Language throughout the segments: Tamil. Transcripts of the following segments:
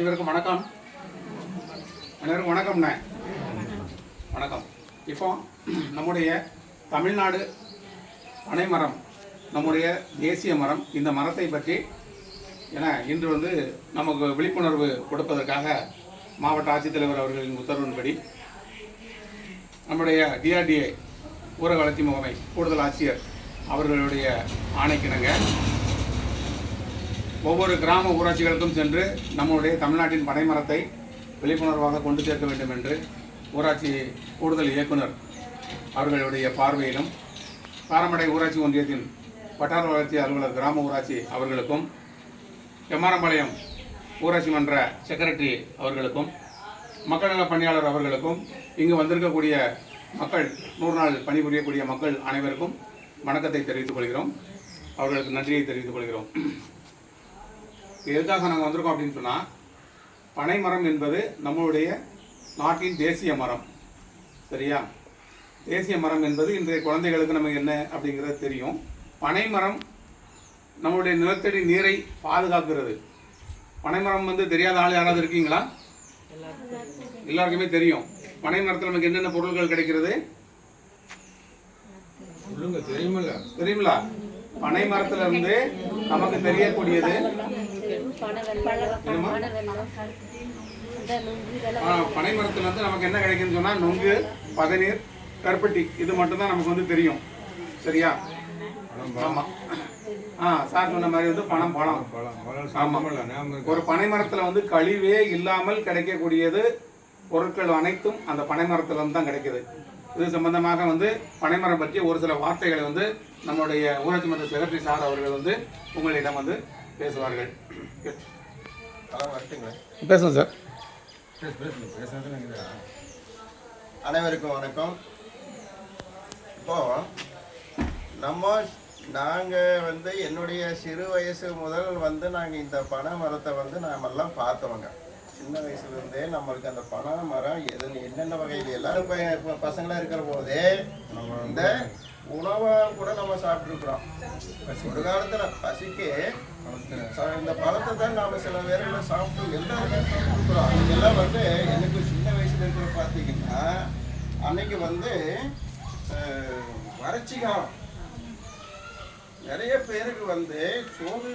அனைவருக்கும் வணக்கம். அனைவருக்கும் வணக்கம்ண்ணே. வணக்கம். இப்போ நம்முடைய தமிழ்நாடு பனைமரம் நம்முடைய தேசிய மரம் இந்த மரத்தை பற்றி என இன்று வந்து நமக்கு விழிப்புணர்வு கொடுப்பதற்காக மாவட்ட ஆட்சித்தலைவர் அவர்களின் உத்தரவின்படி நம்முடைய டிஆர்டிஏ ஊரக வளர்ச்சி முகமை கூடுதல் ஆட்சியர் அவர்களுடைய ஆணைக்கிணங்க ஒவ்வொரு கிராம ஊராட்சிகளுக்கும் சென்று நம்முடைய தமிழ்நாட்டின் பனைமரத்தை விழிப்புணர்வாக கொண்டு சேர்க்க வேண்டும் என்று ஊராட்சி கூடுதல் இயக்குனர் அவர்களுடைய பார்வையிலும் பாரம்படை ஊராட்சி ஒன்றியத்தின் வட்டார வளர்ச்சி அலுவலர் கிராம ஊராட்சி அவர்களுக்கும் எம்ஆர்எம்பாளையம் ஊராட்சி மன்ற செக்ரட்டரி அவர்களுக்கும் மக்கள் நல பணியாளர் அவர்களுக்கும் இங்கு வந்திருக்கக்கூடிய மக்கள் நூறு நாள் பணிபுரியக்கூடிய மக்கள் அனைவருக்கும் வணக்கத்தை தெரிவித்துக் கொள்கிறோம். அவர்களுக்கு நன்றியை தெரிவித்துக் கொள்கிறோம். எதுக்காக நாங்கள் வந்திருக்கோம் அப்படின்னு சொன்னால் பனைமரம் என்பது நம்மளுடைய நாட்டின் தேசிய மரம். சரியா? தேசிய மரம் என்பது இன்றைய குழந்தைகளுக்கு நமக்கு என்ன அப்படிங்கிறது தெரியும். பனைமரம் நம்மளுடைய நிலத்தடி நீரை பாதுகாக்கிறது. பனைமரம் வந்து தெரியாத ஆள் யாராவது இருக்கீங்களா? எல்லாருக்குமே தெரியும். பனை மரத்தில் நமக்கு என்னென்ன பொருட்கள் கிடைக்கிறது? தெரியுமில்ல. தெரியுங்களா பனை மரத்துல இருந்து நமக்கு தெரியக்கூடியது பனை மரத்துல இருந்து நமக்கு என்ன கிடைக்குன்னு சொன்னா நொங்கு பதநீர் கருப்பட்டி. இது மட்டும்தான் நமக்கு வந்து தெரியும். சரியா? ஆமா. ஆ சார் சொன்ன மாதிரி வந்து பணம் பழம் இருக்கு ஒரு பனை மரத்துல வந்து கழிவே இல்லாமல் கிடைக்கக்கூடியது பொருட்கள் அனைத்தும் அந்த பனை மரத்துல இருந்து தான் கிடைக்குது. இது சம்பந்தமாக வந்து பனைமரம் பற்றி ஒரு சில வார்த்தைகளை வந்து நம்முடைய ஊராட்சி மன்ற செக்ரட்டரி சார் அவர்கள் வந்து உங்களிடம் வந்து பேசுவார்கள். பேசுங்க சார். அனைவருக்கும் வணக்கம். இப்போ நம்ம நாங்கள் வந்து என்னுடைய சிறு வயசு முதல் வந்து நாங்கள் இந்த பனை மரத்தை வந்து நாமெல்லாம் பார்த்தவங்க. சின்ன வயசுலேருந்தே நம்மளுக்கு அந்த பனை மரம் எது என்னென்ன வகையில் எல்லாரும் பசங்களாக இருக்கிற போதே இந்த உணவை கூட நம்ம சாப்பிட்ருக்குறோம் ஒரு காலத்தில் பசிக்கு இந்த பழத்தை தான் நாம் சில பேர்கள் சாப்பிட்டு எல்லாருமே சாப்பிட்ருக்குறோம் இதெல்லாம் வந்து எனக்கு சின்ன வயசுல இருக்கிற பார்த்தீங்கன்னா அன்னைக்கு வந்து வறட்சி காலம். நிறைய பேருக்கு வந்து சோறு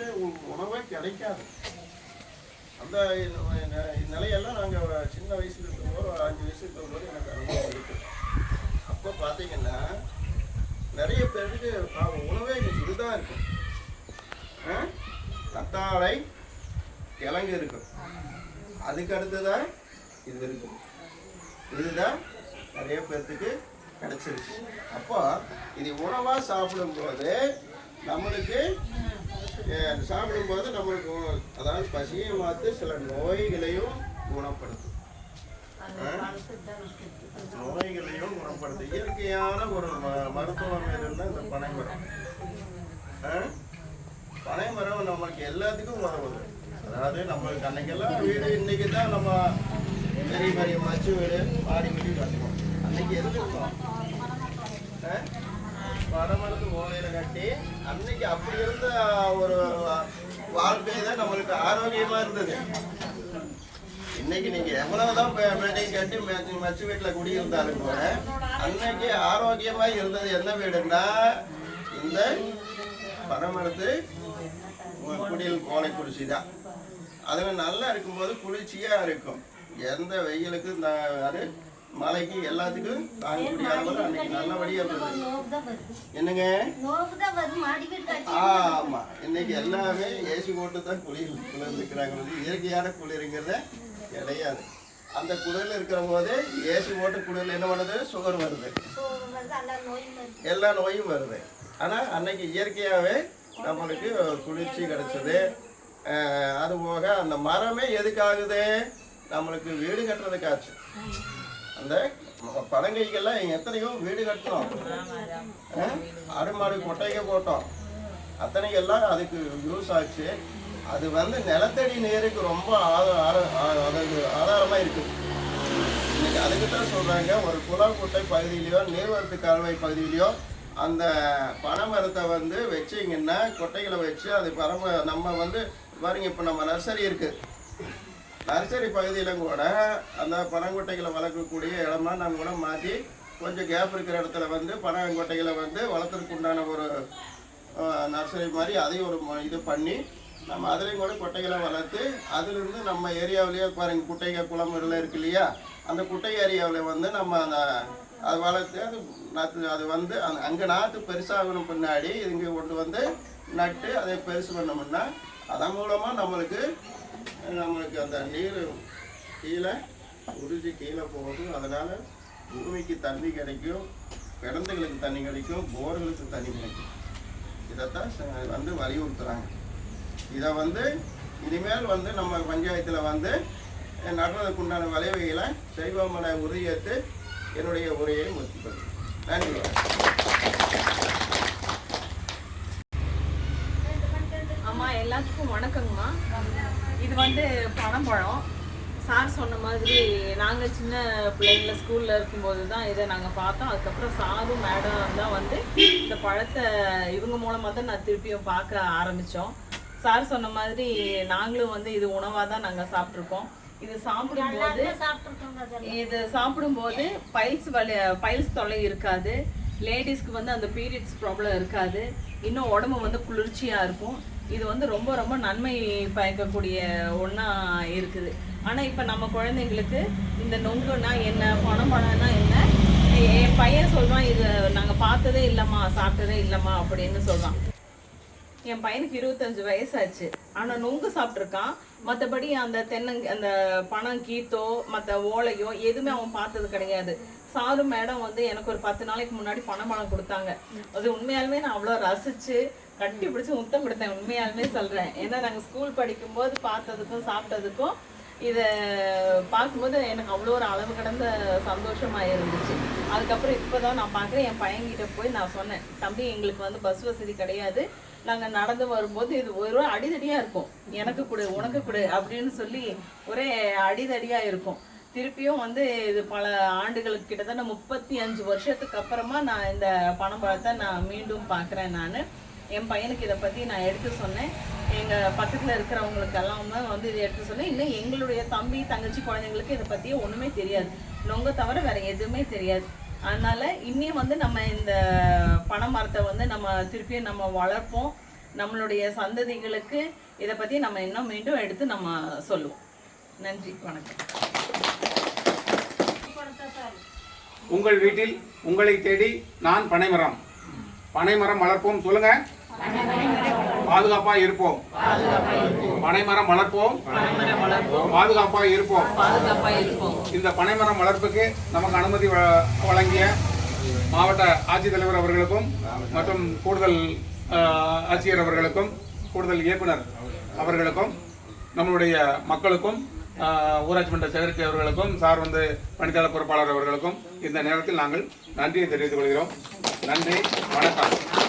உணவே கிடைக்காது. அந்த நிலையெல்லாம் நாங்கள் சின்ன வயசுல இருக்கும்போது ஒரு அஞ்சு வயசு இருக்கும்போது எனக்கு அனுபவம் இருக்கு. அப்போ பார்த்தீங்கன்னா நிறைய பேருக்கு பாவம் உணவே இன்னைக்கு இதுதான் இருக்கும். ஆ? கத்தாழை கிழங்கு இருக்கும். அதுக்கு அடுத்துதான் இது இருக்கும். இதுதான் நிறைய பேர்த்துக்கு கிடைச்சிருக்கு. அப்போ இது உணவாக சாப்பிடும்போது நம்மளுக்கு சாப்பிடும்போது நம்மளுக்கு உ- அதாவது பசியை மாற்று சில நோய்களையும் குணப்படுத்தும்? நோய்களையும் குணப்படுத்தும். இயற்கையான ஒரு மருத்துவம் எதுன்னா இந்த பனைமரம்? பனைமரம் நம்மளுக்கு எல்லாத்துக்கும் உதவுது. அதாவது நம்மளுக்கு அன்னைக்கெல்லாம் வீடு இன்னைக்கு தான் நம்ம பெரிய பெரிய மச்சு வீடு மாடி வீடு கட்டுவோம். அன்னைக்கு எதுக்கு இருக்கோம்? ஆ? ஓலையில கட்டி அன்னைக்கு அப்படி இருந்த ஒரு வாழ்க்கை தான் நம்மளுக்கு ஆரோக்கியமா இருந்தது இன்னைக்கு நீங்க எவ்வளவுதான் பே- பில்டிங் கட்டி மச்சு- வீட்டுல குடியிருந்தாலும் கூட அன்னைக்கு ஆரோக்கியமா இருந்தது என்ன வீடுன்னா இந்த பனைமரத்து குடியில் கோலை குடிச்சி தான் அதில் நல்லா இருக்கும்போது குளிர்ச்சியா இருக்கும் எந்த வெயிலுக்கு அது மழைக்கு எல்லாத்துக்கும் தாங்கக்கூடிய அளவில் அன்னைக்கு நல்லபடியா இருந்தது என்னங்க? ஆமா இன்னைக்கு எல்லாமே ஏசி போட்டு தான் குளிர் குளிர்ந்துக்கிறாங்க வந்து இயற்கையான குளிருங்கிறத கிடையாது. அந்த குளிர்ல இருக்கிற போது ஏசி போட்டு குளிர்ல என்ன பண்ணுது? சுகர் வருது. எல்லா நோயும் வருது. ஆனா அன்னைக்கு இயற்கையாவே நம்மளுக்கு குளிர்ச்சி கிடைச்சது. அஹ் அது போக அந்த மரமே எதுக்காகுது? நம்மளுக்கு வீடு கட்டுறதுக்காச்சு. அந்த பழங்கைகள்லாம் எத்தனையோ வீடு கட்டினோம். அஹ் ஆடு மாடு கொட்டைங்க போட்டோம். அத்தனைக்கெல்லாம் அதுக்கு யூஸ் ஆச்சு. அது வந்து நிலத்தடி நீருக்கு ரொம்ப ஆத- ஆர- ஆ- அதாவது ஆதாரமாக இருக்குது இன்னைக்கு அதுக்கு தான் சொல்கிறாங்க ஒரு குளம் குட்டை பகுதியிலையோ நீர்வரத்து கால்வாய் பகுதியிலையோ அந்த பனைமரத்தை வந்து வச்சிங்கன்னா கொட்டைகளை வச்சு அது பரம நம்ம வந்து பாருங்க இப்போ நம்ம நர்சரி இருக்குது நர்சரி பகுதியிலும் கூட அந்த பனங்கொட்டைகளை வளர்க்கக்கூடிய இடமா நம்ம கூட மாற்றி கொஞ்சம் கேப் இருக்கிற இடத்துல வந்து பனங்கொட்டைகளை வந்து வளர்த்துறதுக்கு உண்டான ஒரு நர்சரி மாதிரி அதையும் ஒரு இது பண்ணி நம்ம அதுலேயும் கூட கொட்டைகளை வளர்த்து அதுலேருந்து நம்ம ஏரியாவிலேயே பாருங்க குட்டைகள் குளம் எல்லாம் இருக்கு இல்லையா? அந்த குட்டை ஏரியாவில் வந்து நம்ம அந்த அது வளர்த்து அது நாற்று அது வந்து அந் அங்கே நாற்று பெருசாகணும் பின்னாடி இங்கே கொண்டு வந்து நட்டு அதை பெருசு பண்ணோம்னா அதன் மூலமாக நம்மளுக்கு நம்மளுக்கு அந்த நீர் கீழே உறிஞ்சி கீழே போகுது. அதனால் பூமிக்கு தண்ணி கிடைக்கும் கிணத்துகளுக்கு தண்ணி கிடைக்கும் போர்களுக்கு தண்ணி கிடைக்கும். இதைத்தான் ச- வந்து வலியுறுத்துகிறாங்க இதை வந்து இனிமேல் வந்து நம்ம பஞ்சாயத்தில் வந்து நடுறதுக்கு உண்டான விளைவுகளை செய்வோமன உறுதியேற்று என்னுடைய உரையை முடித்துக்கொள்கிறேன் நன்றி. அம்மா எல்லாத்துக்கும் வணக்கங்கம்மா. இது வந்து பனம்பழம். சார் சொன்ன மாதிரி நாங்கள் சின்ன பிள்ளைங்கள ஸ்கூலில் இருக்கும்போது தான் இதை நாங்கள் பார்த்தோம். அதுக்கப்புறம் சாரும் மேடம் தான் வந்து இந்த பழத்தை இவங்க மூலமாக தான் நான் திருப்பியும் பார்க்க ஆரம்பித்தோம் சார் சொன்ன மாதிரி நாங்களும் வந்து இது உணவாக தான் நாங்கள் சாப்பிட்ருக்கோம் இது சாப்பிடும்போது இது சாப்பிடும்போது பைல்ஸ் வலி பைல்ஸ் தொல்லை இருக்காது. லேடிஸ்க்கு வந்து அந்த பீரியட்ஸ் ப்ராப்ளம் இருக்காது. இன்னும் உடம்பு வந்து குளிர்ச்சியாக இருக்கும். இது வந்து ரொம்ப ரொம்ப நன்மை பயக்கக்கூடிய ஒன்றா இருக்குது. ஆனால் இப்போ நம்ம குழந்தைங்களுக்கு இந்த நொங்குனா என்ன பணம் பணம்னா என்ன? என் பையன் சொல்கிறான் இது நாங்கள் பார்த்ததே இல்லைம்மா சாப்பிட்டதே இல்லைம்மா அப்படின்னு சொல்கிறான் என் பையனுக்கு இருபத்தஞ்சு வயசாச்சு. ஆனால் நொங்கு சாப்பிட்ருக்கான் மற்றபடி அந்த தென்னங்க அந்த பணம் கீத்தோ மற்ற ஓலையோ எதுவுமே அவன் பார்த்தது கிடையாது. சாரு மேடம் வந்து எனக்கு ஒரு பத்து நாளைக்கு முன்னாடி பனம்பழம் கொடுத்தாங்க. அது உண்மையாலுமே நான் அவ்வளோ ரசிச்சு கட்டி பிடிச்சி முத்தம் கொடுத்தேன் உண்மையாலுமே சொல்கிறேன் ஏன்னா நாங்கள் ஸ்கூல் படிக்கும்போது பார்த்ததுக்கும் சாப்பிட்டதுக்கும் இதை பார்க்கும்போது எனக்கு அவ்வளோ ஒரு அளவு கடந்த சந்தோஷமாக இருந்துச்சு. அதுக்கப்புறம் இப்போ தான் நான் பார்க்குறேன் என் பையன்கிட்ட போய் நான் சொன்னேன் தம்பி எங்களுக்கு வந்து பஸ் வசதி கிடையாது. நாங்கள் நடந்து வரும்போது இது ஒரு அடிதடியாக இருக்கும். எனக்கு கொடு உனக்கு கொடு அப்படின்னு சொல்லி ஒரே அடிதடியாக இருக்கும். திருப்பியும் வந்து இது பல ஆண்டுகளுக்கு கிட்டத்தட்ட முப்பத்தி அஞ்சு வருஷத்துக்கு அப்புறமா நான் இந்த பணம் பழத்தை நான் மீண்டும் பார்க்குறேன் நான். என் பையனுக்கு இதை பற்றி நான் எடுத்து சொன்னேன். எங்கள் பக்கத்தில் இருக்கிறவங்களுக்கு எல்லாமே வந்து இதை எடுத்து சொன்னேன். இன்னும் எங்களுடைய தம்பி தங்கச்சி குழந்தைங்களுக்கு இதை பற்றி ஒன்றுமே தெரியாது. நொங்க தவிர வேறு எதுவுமே தெரியாது. அதனால் இன்னும் வந்து நம்ம இந்த பனை மரத்தை வந்து நம்ம திருப்பியும் நம்ம வளர்ப்போம். நம்மளுடைய சந்ததிகளுக்கு இதை பற்றி நம்ம இன்னும் மீண்டும் எடுத்து நம்ம சொல்லுவோம். நன்றி வணக்கம். உங்கள் வீட்டில் உங்களை தேடி நான் பனைமரம். பனைமரம் வளர்ப்போம் சொல்லுங்க. பாதுகாப்பா இருப்போம். பனைமரம் வளர்ப்போம். பாதுகாப்பா இருப்போம் பாதுகாப்பாக இருப்போம். இந்த பனைமரம் வளர்ப்புக்கு நமக்கு அனுமதி வ- வழங்கிய மாவட்ட ஆட்சித்தலைவர் அவர்களுக்கும் மற்றும் கூடுதல் ஆட்சியர் அவர்களுக்கும் கூடுதல் இயக்குனர் அவர்களுக்கும் நம்மளுடைய மக்களுக்கும் ஊராட்சி மன்ற செக்ரட்டரி அவர்களுக்கும் சார் வந்து பணித்தாளர் பொறுப்பாளர் அவர்களுக்கும் இந்த நேரத்தில் நாங்கள் நன்றியை தெரிவித்துக் கொள்கிறோம். நன்றி வணக்கம்.